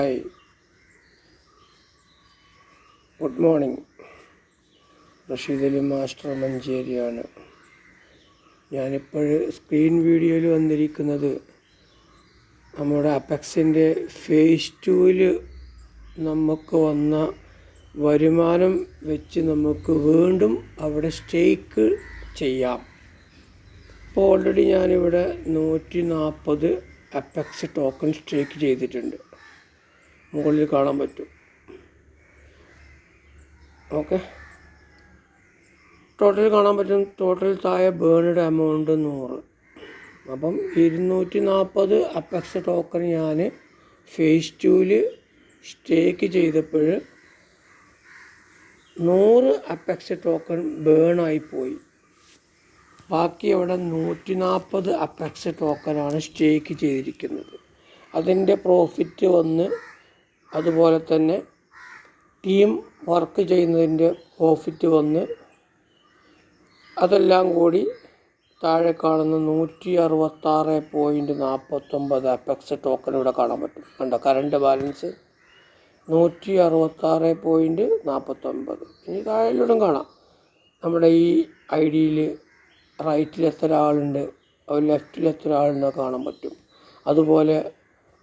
Hi. Good morning. Rasheed Ali master മഞ്ചേരിയാണ്. ഞാനിപ്പോൾ screen വീഡിയോയിൽ വന്നിരിക്കുന്നത് നമ്മുടെ അപെക്സിന്റെ ഫേസ് ടൂവിൽ നമുക്ക് വന്ന വരുമാനം വെച്ച് നമുക്ക് വീണ്ടും അവിടെ സ്റ്റേക്ക് ചെയ്യാം. ഇപ്പോൾ ഓൾറെഡി ഞാനിവിടെ നൂറ്റി നാൽപ്പത് അപെക്സ് ടോക്കൺ സ്റ്റേക്ക് ചെയ്തിട്ടുണ്ട്. മുകളിൽ കാണാൻ പറ്റും. ഓക്കെ. ടോട്ടൽ കാണാൻ പറ്റും. ടോട്ടൽ താഴെ ബേണിയുടെ എമൗണ്ട് നൂറ്. അപ്പം ഇരുന്നൂറ്റി നാൽപ്പത് അപ്പക്സ് ടോക്കൺ ഞാൻ ഫേസ് ടൂവിൽ സ്റ്റേക്ക് ചെയ്തപ്പോൾ നൂറ് അപ്പക്സ് ടോക്കൺ ബേണായി പോയി. ബാക്കി അവിടെ നൂറ്റി നാൽപ്പത് ടോക്കൺ ടോക്കനാണ് സ്റ്റേക്ക് ചെയ്തിരിക്കുന്നത്. അതിന്റെ പ്രോഫിറ്റ് വന്ന് അതുപോലെ തന്നെ ടീം വർക്ക് ചെയ്യുന്നതിന്റെ പ്രോഫിറ്റ് വന്ന് അതെല്ലാം കൂടി താഴെ കാണുന്ന നൂറ്റി അറുപത്താറ് പോയിന്റ് നാൽപ്പത്തൊമ്പത് അപ്പെക്സ് ടോക്കൺ ഇവിടെ കാണാൻ പറ്റും. കണ്ടോ? കറണ്ട് ബാലൻസ് നൂറ്റി അറുപത്താറ് പോയിന്റ് നാൽപ്പത്തൊമ്പത്. ഇനി താഴെയിലൂടെ കാണാം. നമ്മുടെ ഈ ഐ ഡിയിൽ റൈറ്റിൽ എത്ര ആളുണ്ട്? ലെഫ്റ്റിൽ എത്ര ആളുണ്ടെന്ന് കാണാൻ പറ്റും. അതുപോലെ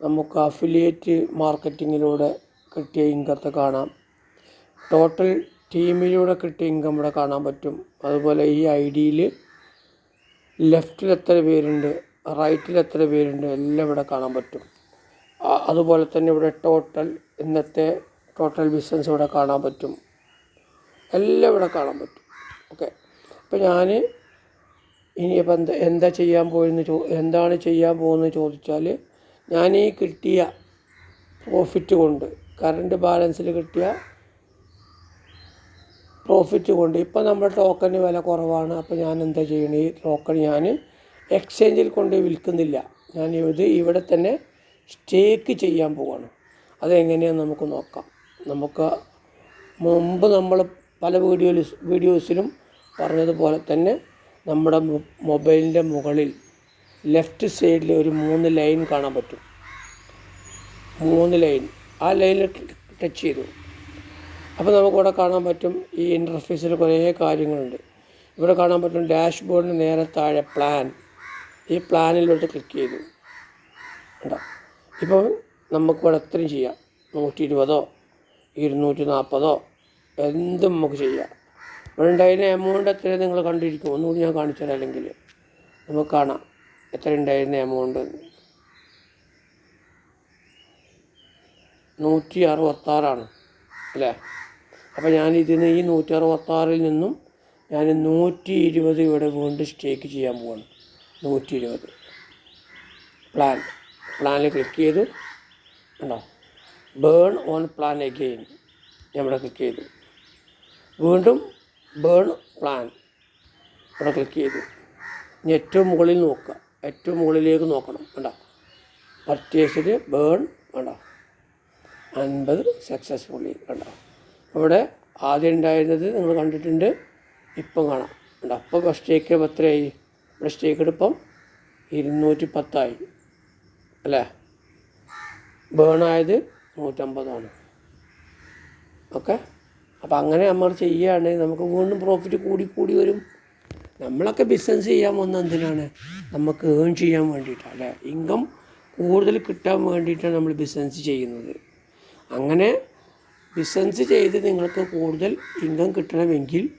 നമുക്ക് അഫിലിയേറ്റ് മാർക്കറ്റിങ്ങിലൂടെ കിട്ടിയ ഇൻകത്തെ കാണാം. ടോട്ടൽ ടീമിലൂടെ കിട്ടിയ ഇൻകം ഇവിടെ കാണാൻ പറ്റും. അതുപോലെ ഈ ഐ ഡിയിൽ ലെഫ്റ്റിൽ എത്ര പേരുണ്ട് റൈറ്റിൽ എത്ര പേരുണ്ട് എല്ലാം ഇവിടെ കാണാൻ പറ്റും. അതുപോലെ തന്നെ ഇവിടെ ടോട്ടൽ ഇന്നത്തെ ടോട്ടൽ ബിസിനസ് ഇവിടെ കാണാൻ പറ്റും. എല്ലാം ഇവിടെ കാണാൻ പറ്റും. ഓക്കെ അപ്പോൾ ഞാൻ ഇനിയിപ്പോൾ എന്താ എന്താ ചെയ്യാൻ പോയെന്ന് ചോ എന്താണ് ചെയ്യാൻ പോകുന്നത് ചോദിച്ചാൽ ഞാൻ ഈ കിട്ടിയ പ്രോഫിറ്റ് കൊണ്ട് കറണ്ട് ബാലൻസിൽ കിട്ടിയ പ്രോഫിറ്റ് കൊണ്ട് ഇപ്പോൾ നമ്മുടെ ടോക്കന് വില കുറവാണ്. അപ്പോൾ ഞാൻ എന്താ ചെയ്യണേ? ഈ ടോക്കൺ ഞാൻ എക്സ്ചേഞ്ചിൽ കൊണ്ട് വിൽക്കുന്നില്ല. ഞാൻ ഇത് ഇവിടെ തന്നെ സ്റ്റേക്ക് ചെയ്യാൻ പോവാണ്. അതെങ്ങനെയാണെന്ന് നമുക്ക് നോക്കാം. നമുക്ക് മുമ്പ് നമ്മൾ പല വീഡിയോയിൽ വീഡിയോസിലും പറഞ്ഞതുപോലെ തന്നെ നമ്മുടെ മൊബൈലിന്റെ മുകളിൽ ലെഫ്റ്റ് സൈഡിൽ ഒരു മൂന്ന് ലൈൻ കാണാൻ പറ്റും. മൂന്ന് ലൈൻ. ആ ലൈനിൽ ടച്ച് ചെയ്തു. അപ്പോൾ നമുക്കിവിടെ കാണാൻ പറ്റും ഈ ഇന്റർഫേസിൽ കുറേ കാര്യങ്ങളുണ്ട്. ഇവിടെ കാണാൻ പറ്റും ഡാഷ്ബോർഡിന് നേരെ താഴെ പ്ലാൻ ഈ പ്ലാനിലോട്ട് ക്ലിക്ക് ചെയ്തു. ഉണ്ടോ ഇപ്പോൾ നമുക്കിവിടെ എത്രയും ചെയ്യാം. നൂറ്റി ഇരുപതോ ഇരുന്നൂറ്റി നാൽപ്പതോ എന്തും നമുക്ക് ചെയ്യാം. ഇവിടെ ഉണ്ടായിരുന്ന എമൗണ്ട് എത്രയും നിങ്ങൾ കണ്ടിരിക്കും ഒന്നുകൂടി ഞാൻ കാണിച്ചു തരാം അല്ലെങ്കിൽ നമുക്ക് കാണാം. എത്ര ഉണ്ടായിരുന്ന എമൗണ്ട് നൂറ്റി അറുപത്താറാണ് അല്ലേ? അപ്പോൾ ഞാൻ ഇതിന് ഈ നൂറ്റി അറുപത്താറിൽ നിന്നും ഞാൻ നൂറ്റി ഇരുപത് ഇവിടെ വീണ്ടും സ്റ്റേക്ക് ചെയ്യാൻ പോവാണ്. നൂറ്റി ഇരുപത് പ്ലാൻ പ്ലാനിൽ ക്ലിക്ക് ചെയ്ത് ഉണ്ടോ ബേൺ ഓൺ പ്ലാൻ അഗെയിൻ ഇവിടെ ക്ലിക്ക് ചെയ്തു. വീണ്ടും ബേൺ പ്ലാൻ ഇവിടെ ക്ലിക്ക് ചെയ്തു. ഇനി ഏറ്റവും മുകളിൽ നോക്കുക. ഏറ്റവും മുകളിലേക്ക് നോക്കണം വേണ്ട പർച്ചേസിൽ ബേൺ വേണ്ട അൻപത് സക്സസ്ഫുള്ളി വേണ്ട അവിടെ ആദ്യം ഉണ്ടായിരുന്നത് നിങ്ങൾ കണ്ടിട്ടുണ്ട് ഇപ്പം കാണാം വേണ്ട അപ്പോൾ സ്റ്റേക്ക് എത്രയായി? ഇവിടെ സ്റ്റേക്ക് എടുപ്പം ഇരുന്നൂറ്റി പത്തായി അല്ലേ? ബേണായത് നൂറ്റമ്പതാണ്. ഓക്കെ അപ്പോൾ അങ്ങനെ നമ്മൾ ചെയ്യുകയാണെങ്കിൽ നമുക്ക് വീണ്ടും പ്രോഫിറ്റ് കൂടി കൂടി വരും. നമ്മളൊക്കെ ബിസിനസ് ചെയ്യാൻ വന്ന എന്തിനാണ്? നമുക്ക് ഏൺ ചെയ്യാൻ വേണ്ടിയിട്ടാണ് അല്ലേ? ഇൻകം കൂടുതൽ കിട്ടാൻ വേണ്ടിയിട്ടാണ് നമ്മൾ ബിസിനസ് ചെയ്യുന്നത്. അങ്ങനെ ബിസിനസ് ചെയ്ത് നിങ്ങൾക്ക് കൂടുതൽ ഇൻകം കിട്ടണമെങ്കിൽ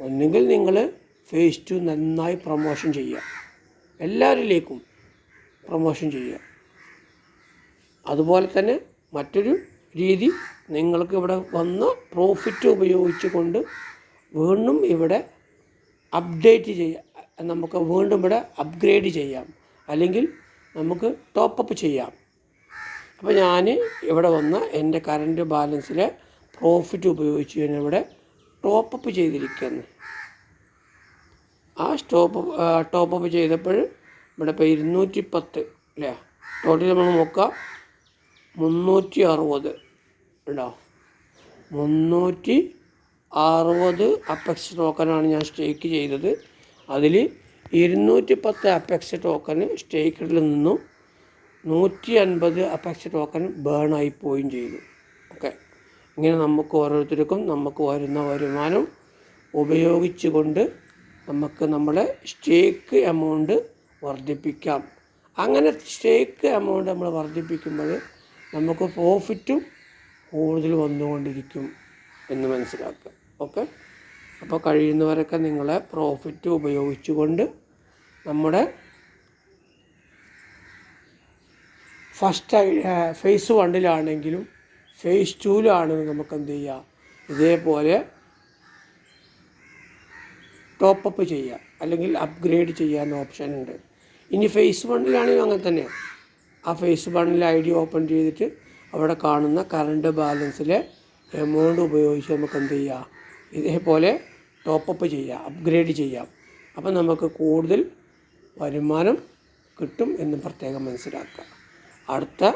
ഒന്നുകിൽ നിങ്ങൾ ഫേസ് ടു നന്നായി പ്രൊമോഷൻ ചെയ്യുക. എല്ലാവരിലേക്കും പ്രൊമോഷൻ ചെയ്യുക. അതുപോലെ തന്നെ മറ്റൊരു രീതി നിങ്ങൾക്ക് ഇവിടെ വന്ന പ്രോഫിറ്റ് ഉപയോഗിച്ചുകൊണ്ട് വീണ്ടും ഇവിടെ അപ്ഡേറ്റ് ചെയ്യാം നമുക്ക് വീണ്ടും ഇവിടെ അപ്ഗ്രേഡ് ചെയ്യാം. അല്ലെങ്കിൽ നമുക്ക് ടോപ്പപ്പ് ചെയ്യാം. അപ്പോൾ ഞാൻ ഇവിടെ വന്ന് എന്റെ കറന്റ് ബാലൻസിലെ പ്രോഫിറ്റ് ഉപയോഗിച്ച് ഞാൻ ഇവിടെ ടോപ്പപ്പ് ചെയ്തിരിക്കുന്നു. ആ സ്റ്റോപ്പ് ടോപ്പപ്പ് ചെയ്തപ്പോൾ ഇവിടെ ഇപ്പോൾ ഇരുന്നൂറ്റി പത്ത് അല്ലേ? ടോട്ടൽ നമ്മൾ നോക്കുക. മുന്നൂറ്റി അറുപത് ഉണ്ടോ? മുന്നൂറ്റി അറുപത് അപ്പെക്സ് ടോക്കനാണ് ഞാൻ സ്റ്റേക്ക് ചെയ്തത്. അതിൽ ഇരുന്നൂറ്റി പത്ത് അപ്പെക്സ് ടോക്കന് സ്റ്റേക്കിൽ നിന്നും നൂറ്റി അൻപത് അപ്പെക്സ് ടോക്കൺ ബേണായി പോവുകയും ചെയ്തു. ഓക്കെ ഇങ്ങനെ നമുക്ക് ഓരോരുത്തർക്കും നമുക്ക് വരുന്ന വരുമാനം ഉപയോഗിച്ചുകൊണ്ട് നമുക്ക് നമ്മളെ സ്റ്റേക്ക് എമൗണ്ട് വർദ്ധിപ്പിക്കാം. അങ്ങനെ സ്റ്റേക്ക് എമൗണ്ട് നമ്മൾ വർദ്ധിപ്പിക്കുമ്പോൾ നമുക്ക് പ്രോഫിറ്റും കൂടുതൽ വന്നുകൊണ്ടിരിക്കും എന്ന് മനസ്സിലാക്കുക. ഓക്കെ? അപ്പോൾ കഴിയുന്നവരൊക്കെ നിങ്ങളെ പ്രോഫിറ്റ് ഉപയോഗിച്ചുകൊണ്ട് നമ്മുടെ ഫസ്റ്റ് ഫേസ് വണ്ണിലാണെങ്കിലും ഫേസ് ടൂവിലാണെങ്കിലും നമുക്ക് എന്ത് ചെയ്യാം? ഇതേപോലെ ടോപ്പപ്പ് ചെയ്യാം. അല്ലെങ്കിൽ അപ്ഗ്രേഡ് ചെയ്യാൻ ഓപ്ഷൻ ഉണ്ട്. ഇനി ഫേസ് വണ്ണിലാണെങ്കിൽ അങ്ങനെ തന്നെ. ആ ഫേസ് വണ്ണിൽ ഐ ഡി ഓപ്പൺ ചെയ്തിട്ട് അവിടെ കാണുന്ന കറണ്ട് ബാലൻസിലെ എമൗണ്ട് ഉപയോഗിച്ച് നമുക്ക് എന്ത് ചെയ്യാം? ഇതേപോലെ ടോപ്പപ്പ് ചെയ്യാം അപ്ഗ്രേഡ് ചെയ്യാം. അപ്പം നമുക്ക് കൂടുതൽ വരുമാനം കിട്ടും എന്ന് പ്രത്യേകം മനസ്സിലാക്കുക. അടുത്ത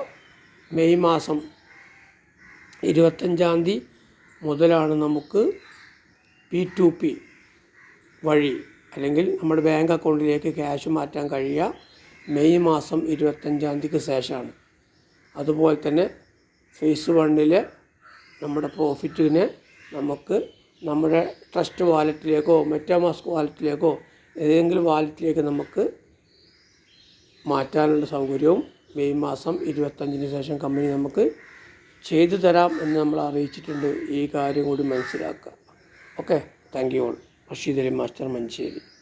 മെയ് മാസം ഇരുപത്തഞ്ചാം തീയതി മുതലാണ് നമുക്ക് പി ടു പി വഴി അല്ലെങ്കിൽ നമ്മുടെ ബാങ്ക് അക്കൗണ്ടിലേക്ക് ക്യാഷ് മാറ്റാൻ കഴിയുക. മെയ് മാസം ഇരുപത്തഞ്ചാം തീയതിക്ക് ശേഷമാണ്. അതുപോലെ തന്നെ ഫേസ് വണ്ണിലെ നമ്മുടെ പ്രോഫിറ്റിനെ നമുക്ക് നമ്മുടെ ട്രസ്റ്റ് വാലറ്റിലേക്കോ മെറ്റാമാസ്ക് വാലറ്റിലേക്കോ ഏതെങ്കിലും വാലറ്റിലേക്ക് നമുക്ക് മാറ്റാനുള്ള സൗകര്യവും മെയ് മാസം ഇരുപത്തഞ്ചിന് ശേഷം കമ്പനി നമുക്ക് ചെയ്തു തരാം എന്ന് നമ്മൾ അറിയിച്ചിട്ടുണ്ട്. ഈ കാര്യം കൂടി മനസ്സിലാക്കുക. Okay. Thank you all. Rasheed Ali master Manjeri.